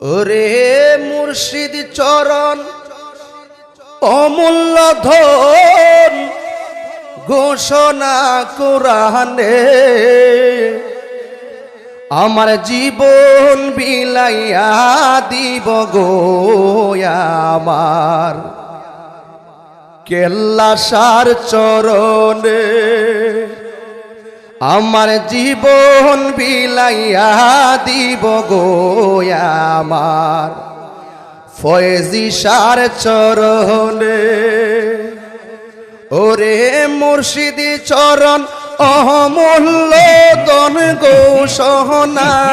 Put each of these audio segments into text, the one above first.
ওরে মুর্শিদ চরণ, অমূল্য ধন ঘোষণা কোরআনে। আমার জীবন বিলাইয়া দিব গো আমার। কেল্লা সার চরণে আমার জীবন বিলাইয়া দিব আমার। ফয়েজি সার চরণে, ওরে মুর্শিদি চরণ, অহমূল্য দন গো সহনা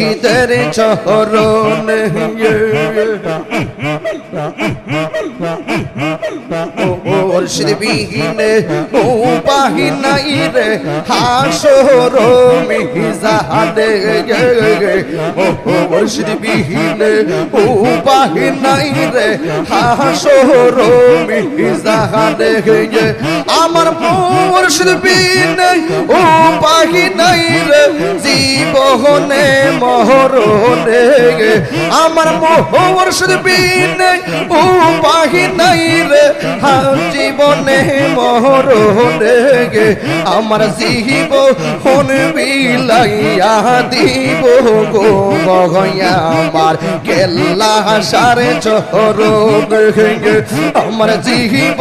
শহীদের চহরণ মুর্শিদ বিহীনে ও বাহিনাই রে হাসর মিজাহাদে ও মুর্শিদ বিহীনে ও বাহিনাই রে হাসর মিজাহাদে আমার মুর্শিদ বিহীনে ও বাহিনাই রে, জীবনে মহরনে আমার মুর্শিদ বিহীনে ও বাহিনাই রে হা জীবনে মহরনে গে আমার জীব হন বিলাইয়া দিব গো গয়া আমার কেল্লা সারে চহর আমার জীব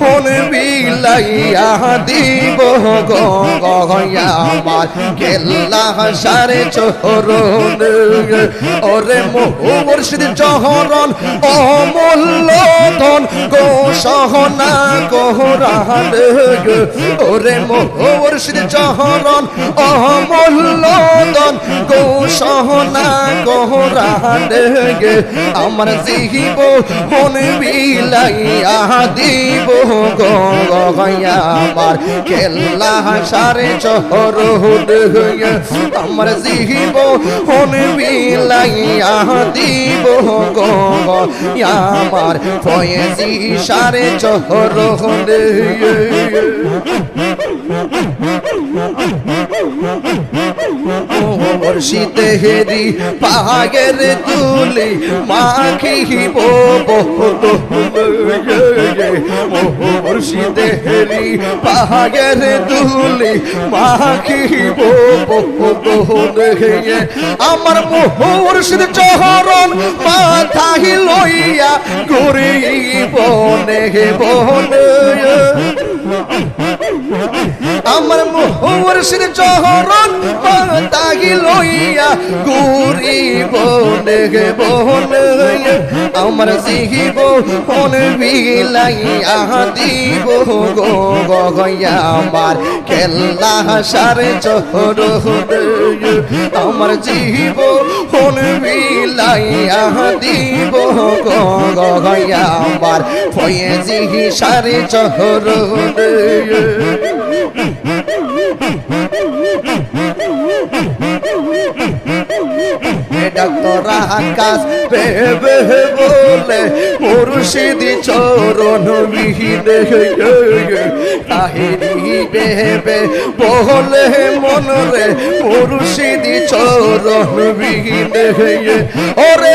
হন বিলাইয়া দিব গো গয়া আমার কেল্লা সারে চহর ওরে মুর্শিদ চহরন অমূল্য ধন গো সহনা কোহরান ওরে মুর্শিদ চহরন অমূল্য ধন গো সহনা কোহরান আমার জীব হন বিলাইয়া দিব গো আমার। কেল্লা সারে চহর আমার জীব হন বিলাইয়া দিব গো আমার ফয়েজি সারে চহর মুর্শিদে হেরি পাগের তুলি মাখিব বহুত মুর্শিদে হেরি পাগের তুলি মাখিব বহুত আমার মুর্শিদ চহরণ মাথাহি লইয়া ঘুরিব নেহে বনে আমার মুর্শিদ চহরণ মাথাহি লইয়া ঘুরিব নেহে বনে আমার জিহিব হন বিলাইয়া দিব গো গয়া আমার কেল্লা সারে চহর আমার জীব হন বিলাইয়া দিব গো গয়া আমার। ফয়েজি সারে চহর ডাক্তার আকাশ বেবে বলে, মুর্শিদি চরণ বিহীনে কাহিনী বেবে বলে মনরে মুর্শিদি চরণ বিহীনে ওরে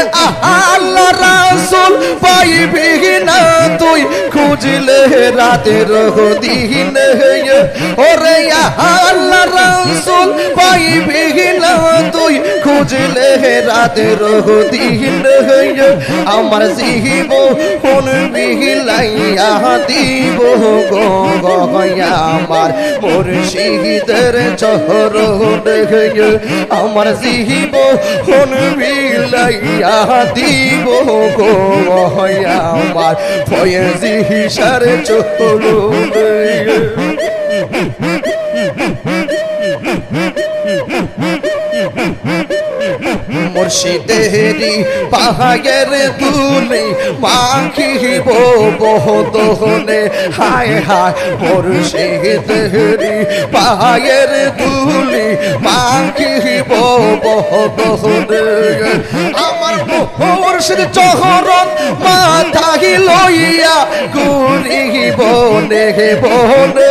আল্লাহ রাসুল, পাইবি না তুই, খুঁজলে রাতের দিন ওরে আল্লাহ রাসুল, পাইবি না তুই, খুঁজলে রাতের দিন আমার জীব কোন বিহিলাইয়া দিব। আমার মুর্শিদের শহীদের চহর আমার জীব কোন বিলাইয়া দিব গো আমার ফয়েজি সারে চহর মুর্শিদেরি পাহাগের তুলে মাখিব বহদহনে হায় হায় মুর্শিদেরি পাহাগের তুলে মাখিব বহদহনে আমার মুর্শিদ চহরত মাথাহি লইয়া ঘুরিব নেহে বনে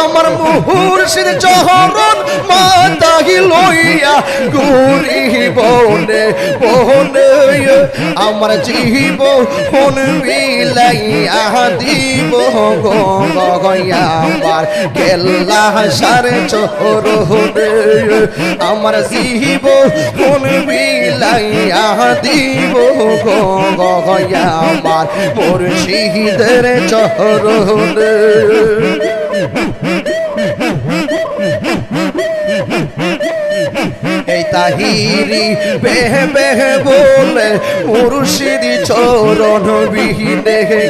আমার মুর্শিদ চহরত মাথাহি লইয়া ঘুরিব নে, বনে, আমার জীব হন বিলাইয়া দিব আমার কেল্লা সারে চহর আমার জীব হন বিলাইয়া দিব আমার মুর্শিদের চহর এই তাহিরি বেহে বেহে বলে, মুর্শিদি চরণ বিহীনে গে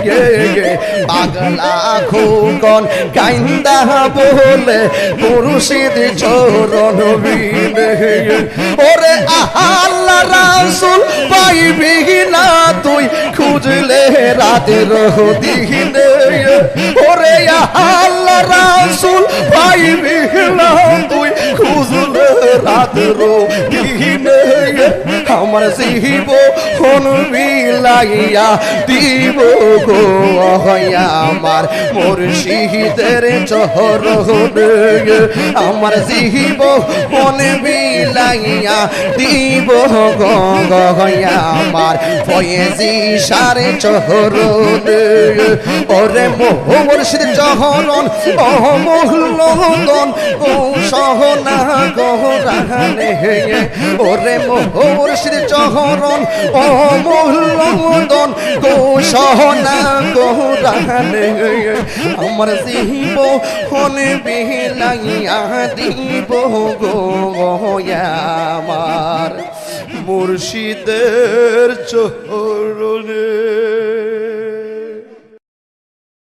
গে। পাগলা খোকন কাইন্দা বলে, মুর্শিদি চরণ বিহীনে গে ওরে আল্লাহ রাসুল পাইবি না তুই, খুঁজলে রাতের ওরে আল্লাহ রাসুল, পাইবি না তুই, খুঁজলে রাতের আমার শিব হন বিলাইয়া দিব গো হইয়া আমার মুর্শিদের চহর আমার সিহিব হন বিলাইয়া দিব গো হইয়া আমার। ফয়েজি সারে চহর ওরে মুর্শিদ চহরন অমূল্যদন ও সহনা গহরানে ওরে মুর্শিদ চহরন অমূল্যদন গো সহনা গহরানে আমার শিব হন বিলাইয়া দিব গো আমার মুর্শিদের চরণে